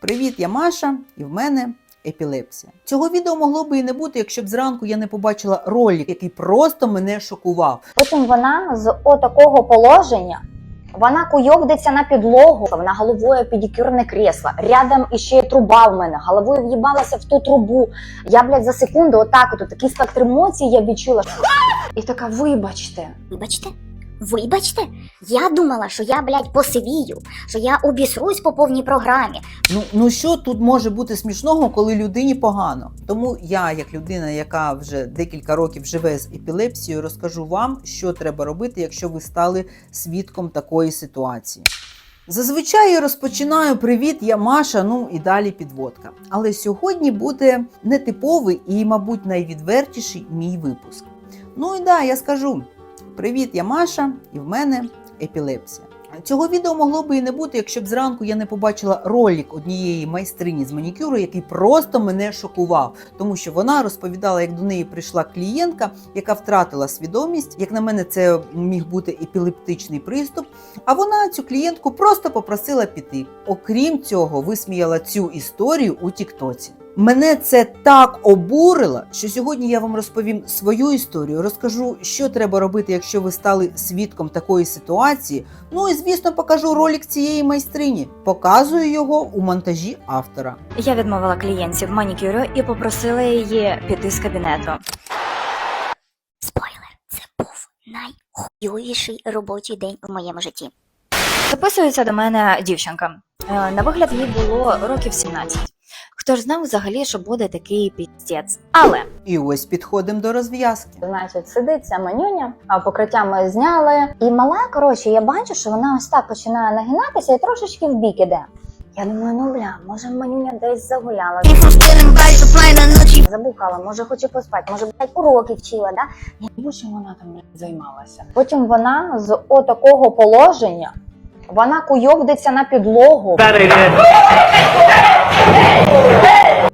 Привіт, я Маша, і в мене епілепсія. Цього відео могло би і не бути, якщо б зранку я не побачила ролик, який просто мене шокував. Потім вона з отакого положення. Вона куйовдиться на підлогу, вона головою педикюрне кресло. Рядом іще є труба в мене, головою в'їбалася в ту трубу. Я, блядь, за секунду, отак, от такий спектр емоцій я відчула. І така, вибачте. Вибачте, вибачте, я думала, що я, блядь, посивію, що я обісрусь по повній програмі. Ну, ну що тут може бути смішного, коли людині погано? Тому я, як людина, яка вже декілька років живе з епілепсією, розкажу вам, що треба робити, якщо ви стали свідком такої ситуації. Зазвичай я розпочинаю привіт, я Маша, ну і далі підводка. Але сьогодні буде нетиповий і, мабуть, найвідвертіший мій випуск. Ну і да, я скажу: привіт, я Маша, і в мене епілепсія. Цього відео могло би і не бути, якщо б зранку я не побачила ролик однієї майстрині з манікюру, який просто мене шокував, тому що вона розповідала, як до неї прийшла клієнтка, яка втратила свідомість. Як на мене, це міг бути епілептичний приступ. А вона цю клієнтку просто попросила піти. Окрім цього, висміяла цю історію у Тіктоці. Мене це так обурило, що сьогодні я вам розповім свою історію, розкажу, що треба робити, якщо ви стали свідком такої ситуації. Ну і звісно, покажу ролик цієї майстрині. Показую його у монтажі автора. Я відмовила клієнтів манікюру і попросила її піти з кабінету. Спойлер, це був найхуйовіший робочий день в моєму житті. Записується до мене дівчинка. Е, На вигляд їй було років 17. Хто ж знав взагалі, що буде такий піздець. Але І ось підходимо до розв'язки. Значить, сидить ця манюня, а покриття ми зняли. І мала, коротше, я бачу, що вона ось так починає нагинатися і трошечки в бік іде. Я думаю, ну бля, може манюня десь загуляла. Забукала, може хоче поспати, може блядь, уроки вчила, да? Я не чим вона там займалася. Потім вона з отакого положення. Вона куйовдиться на підлогу,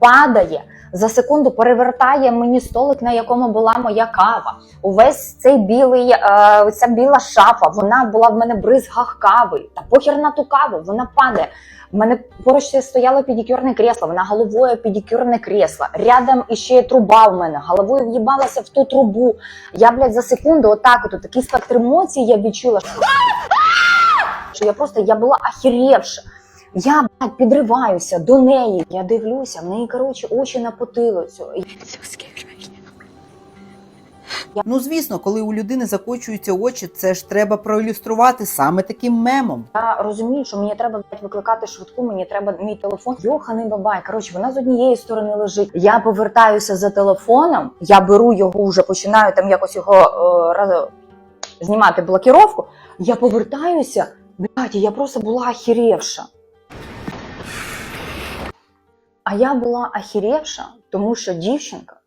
падає. За секунду перевертає мені столик, на якому була моя кава. Увесь цей білий, е, ця біла шафа, вона була в мене в бризгах кави. Та похер на ту каву, вона падає. В мене поруч стояло педикюрне кресло, вона головою педикюрне кресло. Рядом іще труба в мене, головою в'їбалася в ту трубу. Я, блядь, за секунду, отак, от, такий спектр емоцій я відчула. Що я просто я була ахіревша. Я блядь, підриваюся до неї. Я дивлюся, в неї коротше очі на потилицю. Ну звісно, коли у людини закочуються очі, це ж треба проілюструвати саме таким мемом. Я розумію, що мені треба блядь, викликати швидку, мені треба мій телефон. Йоханий бабай. Коротше, вона з однієї сторони лежить. Я повертаюся за телефоном, я беру його вже, починаю там якось його е, раз... знімати блокіровку. Я повертаюся, блядь, я просто була ахіревша. А я була ахіревша, тому що дівчинка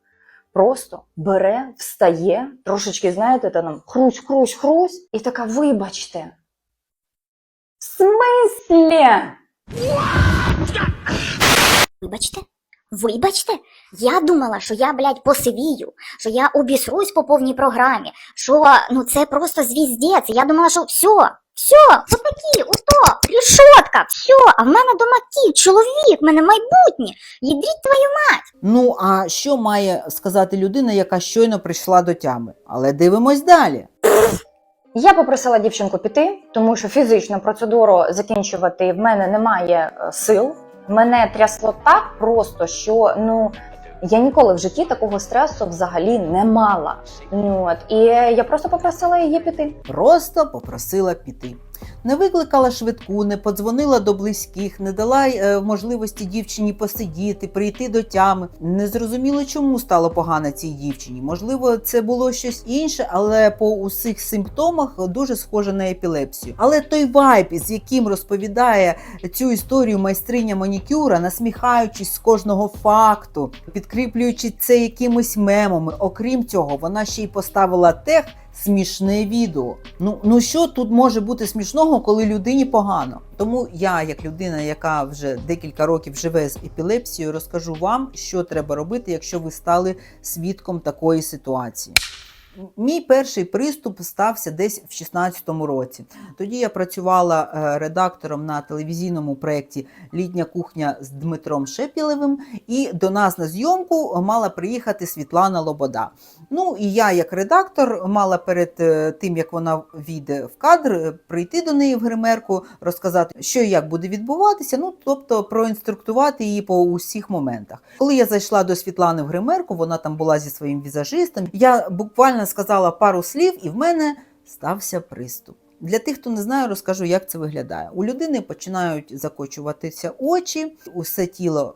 просто бере, встає, трошечки, знаєте, та нам хрусь, хрусь, хрусь, і така, вибачте. В смислі? Вибачте, вибачте, я думала, що я, блядь, посивію, що я обісрусь по повній програмі, що ну це просто звіздець. Я думала, що все, все, отакі, ото, рішотка, все, а в мене дома кіт, чоловік, в мене майбутнє. Їдріть твою мать. Ну а що має сказати людина, яка щойно прийшла до тями? Але дивимось далі. Я попросила дівчинку піти, тому що фізичну процедуру закінчувати в мене немає е, сил. Мене трясло так просто, що ну. Я ніколи в житті такого стресу взагалі не мала. Ну, От, і я просто попросила її піти. Просто попросила піти. Не викликала швидку, не подзвонила до близьких, не дала е, можливості дівчині посидіти, прийти до тями. Не зрозуміло, чому стало погано цій дівчині. Можливо, це було щось інше, але по усіх симптомах дуже схоже на епілепсію. Але той вайб, з яким розповідає цю історію майстриня манікюра, насміхаючись з кожного факту, підкріплюючи це якимись мемами. Окрім цього, вона ще й поставила тех. Смішне відео. Ну ну що тут може бути смішного, коли людині погано? Тому я, як людина, яка вже декілька років живе з епілепсією, розкажу вам, що треба робити, якщо ви стали свідком такої ситуації. Мій перший приступ стався десь в 16-му році. Тоді я працювала е, редактором на телевізійному проєкті Літня кухня з Дмитром Шепілевим, і до нас на зйомку мала приїхати Світлана Лобода. Ну і я, як редактор, мала перед е, тим, як вона війде в кадр, е, прийти до неї в гримерку, розказати, що і як буде відбуватися. Ну тобто проінструктувати її по усіх моментах. Коли я зайшла до Світлани в гримерку, вона там була зі своїм візажистом. Я буквально сказала пару слів, і в мене стався приступ. Для тих, хто не знає, розкажу, як це виглядає. У людини починають закочуватися очі, усе тіло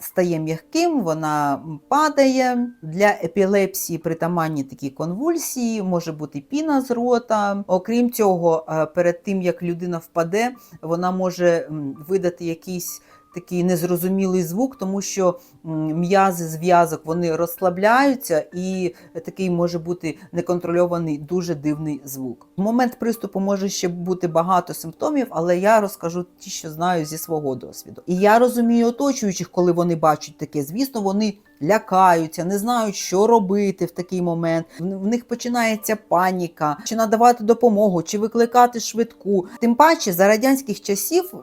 стає м'яким, вона падає. Для епілепсії притаманні такі конвульсії, може бути піна з рота. Окрім цього, е, перед тим як людина впаде, вона може видати якийсь такий незрозумілий звук, тому що м'язи зв'язок вони розслабляються, і такий може бути неконтрольований дуже дивний звук. В момент приступу може ще бути багато симптомів, але я розкажу ті, що знаю зі свого досвіду. І я розумію оточуючих, коли вони бачать таке. Звісно, вони лякаються, не знають, що робити в такий момент. В них починається паніка, чи надавати допомогу, чи викликати швидку. Тим паче за радянських часів.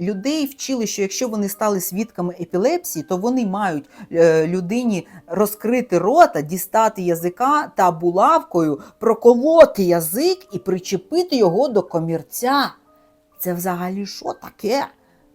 Людей вчили, що якщо вони стали свідками епілепсії, то вони мають е, людині розкрити рота, дістати язика та булавкою, проколоти язик і причепити його до комірця. Це взагалі що таке?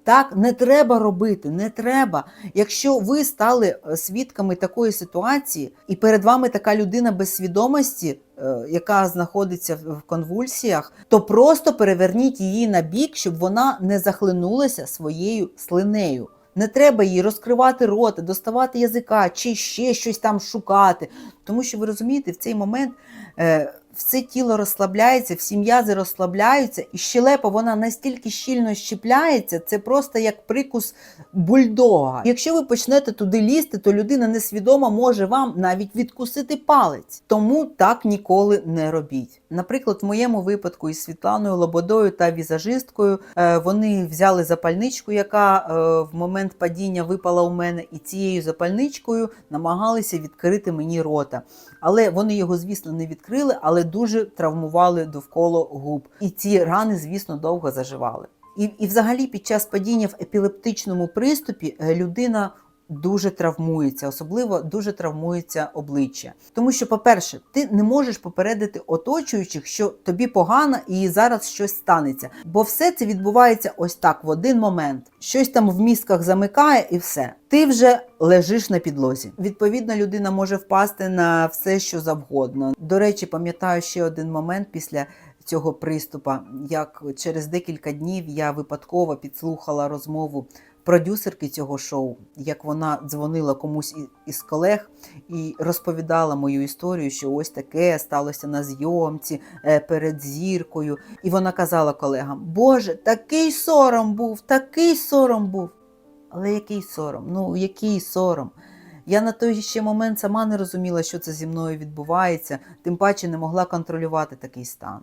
Так не треба робити, не треба. Якщо ви стали е, свідками такої ситуації, і перед вами така людина без свідомості, е, яка знаходиться в конвульсіях, то просто переверніть її на бік, щоб вона не захлинулася своєю слинею. Не треба їй розкривати рота, доставати язика чи ще щось там шукати. Тому що ви розумієте, в цей момент е, все тіло розслабляється, всі м'язи розслабляються, і щелепа вона настільки щільно щепляється, це просто як прикус бульдога. Якщо ви почнете туди лізти, то людина несвідома може вам навіть відкусити палець. Тому так ніколи не робіть. Наприклад, в моєму випадку із Світланою Лободою та візажисткою е, вони взяли запальничку, яка е, в момент падіння випала у мене, і цією запальничкою намагалися відкрити мені рота. Але вони його, звісно, не відкрили, але дуже травмували довкола губ. І ці рани, звісно, довго заживали. І, і взагалі під час падіння в епілептичному приступі е, людина дуже травмується, особливо дуже травмується обличчя. Тому що, по-перше, ти не можеш попередити оточуючих, що тобі погано і зараз щось станеться. Бо все це відбувається ось так в один момент. Щось там в мізках замикає і все. Ти вже лежиш на підлозі. Відповідно, людина може впасти на все, що завгодно. До речі, пам'ятаю ще один момент після цього приступа, як через декілька днів я випадково підслухала розмову продюсерки цього шоу, як вона дзвонила комусь із колег і розповідала мою історію, що ось таке сталося на зйомці е, перед зіркою. І вона казала колегам: Боже, такий сором був, такий сором був. Але який сором? Ну, який сором? Я на той ще момент сама не розуміла, що це зі мною відбувається, тим паче не могла контролювати такий стан.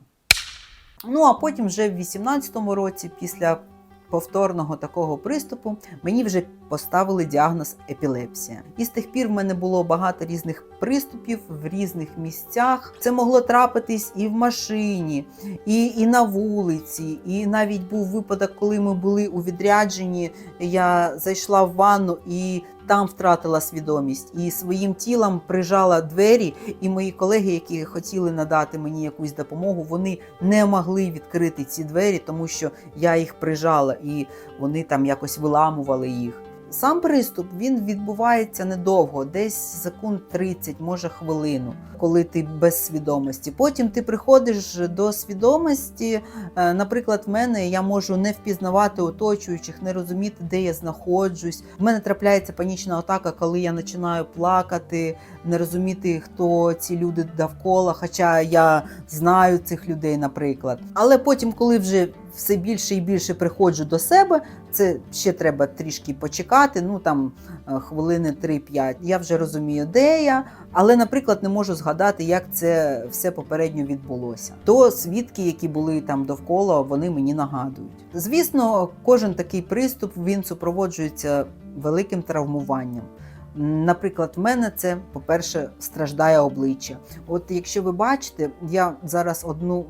Ну а потім, вже в 18-му році, після повторного такого приступу, мені вже поставили діагноз епілепсія. І з тих пір в мене було багато різних приступів в різних місцях. Це могло трапитись і в машині, і, і на вулиці, і навіть був випадок, коли ми були у відрядженні. Я зайшла в ванну і там втратила свідомість і своїм тілом прижала двері. І мої колеги, які хотіли надати мені якусь допомогу, вони не могли відкрити ці двері, тому що я їх прижала, і вони там якось виламували їх. Сам приступ він відбувається недовго, десь секунд 30, може хвилину, коли ти без свідомості. Потім ти приходиш до свідомості. Е, Наприклад, в мене я можу не впізнавати оточуючих, не розуміти, де я знаходжусь. В мене трапляється панічна атака, коли я починаю плакати, не розуміти, хто ці люди довкола, хоча я знаю цих людей, наприклад. Але потім, коли вже все більше і більше приходжу до себе, це ще треба трішки почекати, ну там е, хвилини 3-5. Я вже розумію, де я, але, наприклад, не можу згадати, як це все попередньо відбулося. То свідки, які були там довкола, вони мені нагадують. Звісно, кожен такий приступ він супроводжується великим травмуванням. Наприклад, в мене це, по-перше, страждає обличчя. От якщо ви бачите, я зараз одну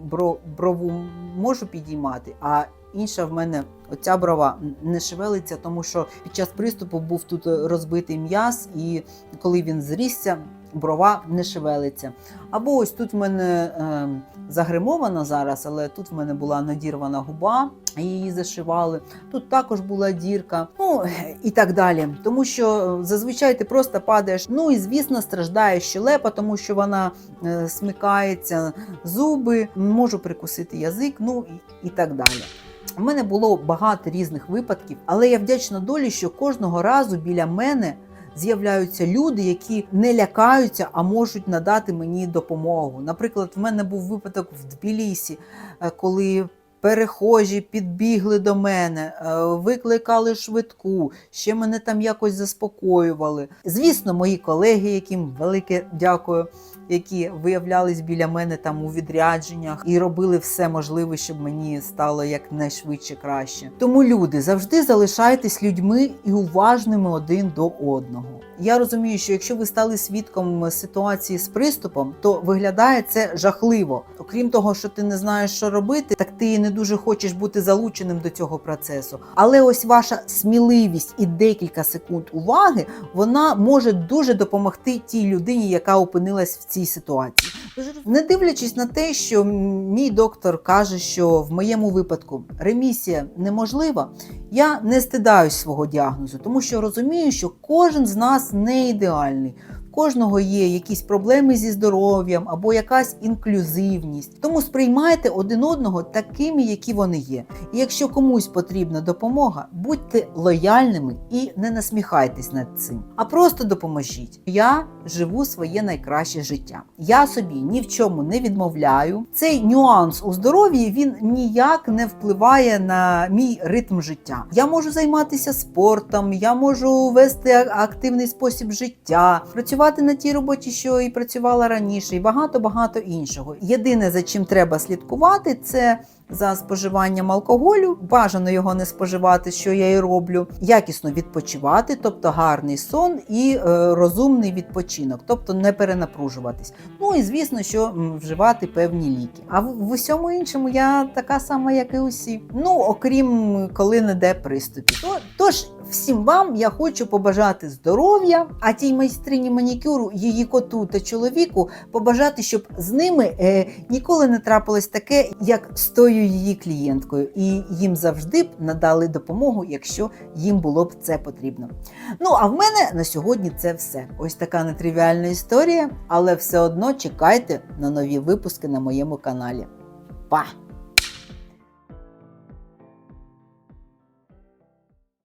брову можу підіймати, а інша в мене оця брова не шевелиться, тому що під час приступу був тут розбитий м'яз, і коли він зрісся, брова не шевелиться. Або ось тут в мене е, загримовано зараз, але тут в мене була надірвана губа, її зашивали. Тут також була дірка, ну і так далі. Тому що зазвичай ти просто падаєш. Ну і звісно, страждає щелепа, тому що вона е, смикається, зуби, можу прикусити язик, ну і, і так далі. У мене було багато різних випадків, але я вдячна долі, що кожного разу біля мене з'являються люди, які не лякаються, а можуть надати мені допомогу. Наприклад, в мене був випадок в Тбілісі, е, коли. Перехожі підбігли до мене, е, викликали швидку, ще мене там якось заспокоювали. Звісно, мої колеги, яким велике дякую, які виявлялись біля мене там у відрядженнях і робили все можливе, щоб мені стало якнайшвидше краще. Тому люди завжди залишайтесь людьми і уважними один до одного. Я розумію, що якщо ви стали свідком ситуації з приступом, то виглядає це жахливо. Окрім того, що ти не знаєш, що робити, так ти не дуже хочеш бути залученим до цього процесу. Але ось ваша сміливість і декілька секунд уваги вона може дуже допомогти тій людині, яка опинилась в цій ситуації. Не дивлячись на те, що мій доктор каже, що в моєму випадку ремісія неможлива, я не стидаюсь свого діагнозу, тому що розумію, що кожен з нас не ідеальний. Кожного є якісь проблеми зі здоров'ям або якась інклюзивність. Тому сприймайте один одного такими, які вони є. І якщо комусь потрібна допомога, будьте лояльними і не насміхайтесь над цим, а просто допоможіть. Я живу своє найкраще життя. Я собі ні в чому не відмовляю. Цей нюанс у здоров'ї він ніяк не впливає на мій ритм життя. Я можу займатися спортом, я можу вести активний спосіб життя, працювати на тій роботі, що і працювала раніше, і багато багато іншого. Єдине за чим треба слідкувати, це за споживанням алкоголю. Бажано його не споживати, що я і роблю. Якісно відпочивати, тобто гарний сон і е, розумний відпочинок, тобто не перенапружуватись. Ну і звісно, що вживати певні ліки. А в, усьому іншому я така сама, як і усі. Ну, окрім коли не де приступів. То, тож. Всім вам я хочу побажати здоров'я, а тій майстрині манікюру, її коту та чоловіку побажати, щоб з ними е, ніколи не трапилось таке, як з тою її клієнткою, і їм завжди б надали допомогу, якщо їм було б це потрібно. Ну а в мене на сьогодні це все. Ось така нетривіальна історія, але все одно чекайте на нові випуски на моєму каналі. Па!